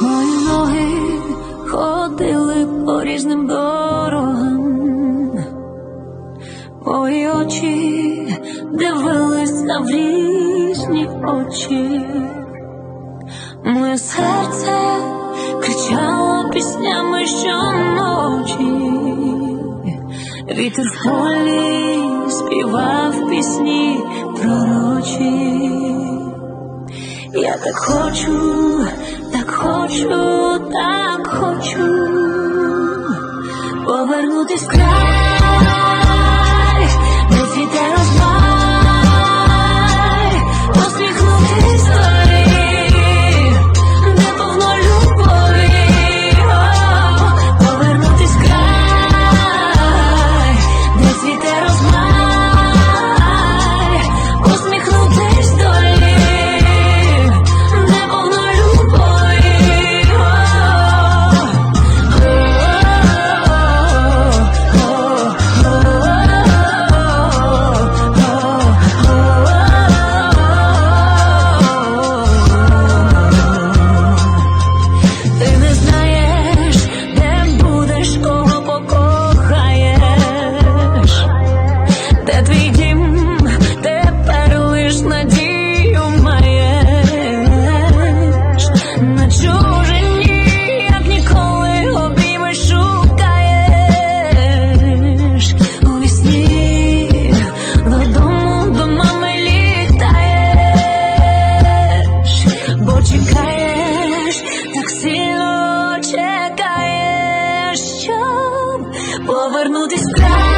Мої ноги ходили по різним дорогам, мої очі дивилися в різні очі, моє серце кричало піснями щоночі, вітер в полі співав пісні пророчі. Я так хочу, так хочу, так хочу повернутись в край, знаєш, так сильно чекаєш, щоб повернутися.